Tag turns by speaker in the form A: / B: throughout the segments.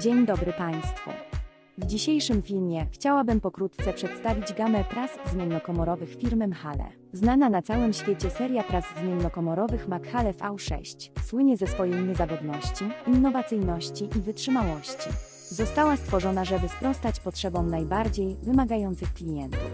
A: Dzień dobry Państwu. W dzisiejszym filmie chciałabym pokrótce przedstawić gamę pras zmiennokomorowych firmy Mhale. Znana na całym świecie seria pras zmiennokomorowych Makhale V6 słynie ze swojej niezawodności, innowacyjności i wytrzymałości. Została stworzona, żeby sprostać potrzebom najbardziej wymagających klientów.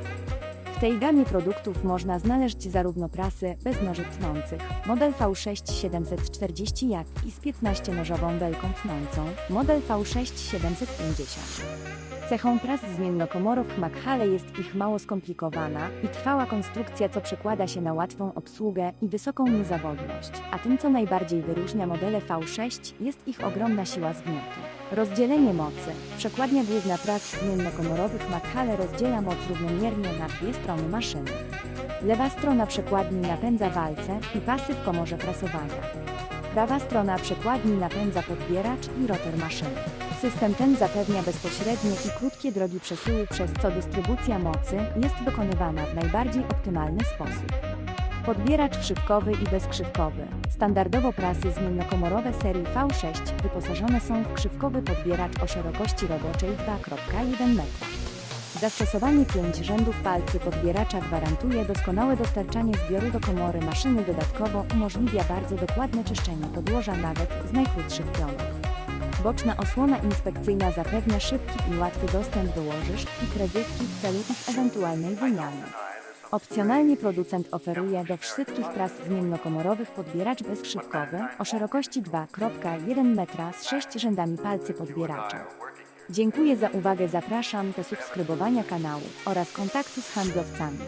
A: W tej gamie produktów można znaleźć zarówno prasy bez noży tnących, model V6 740 jak i z 15-nożową belką tnącą, model V6 750. Cechą pras zmiennokomorów Makhale jest ich mało skomplikowana i trwała konstrukcja, co przekłada się na łatwą obsługę i wysoką niezawodność, a tym, co najbardziej wyróżnia modele V6, jest ich ogromna siła zgniotu. Rozdzielenie mocy. Przekładnia główna pras zmiennokomorowych Makhale rozdziela moc równomiernie na dwie strony maszyny. Lewa strona przekładni napędza walce i pasy w komorze prasowania. Prawa strona przekładni napędza podbieracz i rotor maszyny. System ten zapewnia bezpośrednie i krótkie drogi przesyłu, przez co dystrybucja mocy jest dokonywana w najbardziej optymalny sposób. Podbieracz krzywkowy i bezkrzywkowy. Standardowo prasy zmiennokomorowe serii V6 wyposażone są w krzywkowy podbieracz o szerokości roboczej 2,1 m. Zastosowanie 5 rzędów palcy podbieracza gwarantuje doskonałe dostarczanie zbioru do komory maszyny dodatkowo umożliwia bardzo dokładne czyszczenie podłoża nawet z najkrótszych pionów. Boczna osłona inspekcyjna zapewnia szybki i łatwy dostęp do łożysk i krezytki w celu ich ewentualnej wymiany. Opcjonalnie producent oferuje do wszystkich pras zmiennokomorowych podbieracz bezkrzywkowy o szerokości 2,1 m z 6 rzędami palcy podbieracza. Dziękuję za uwagę, zapraszam do subskrybowania kanału oraz kontaktu z handlowcami.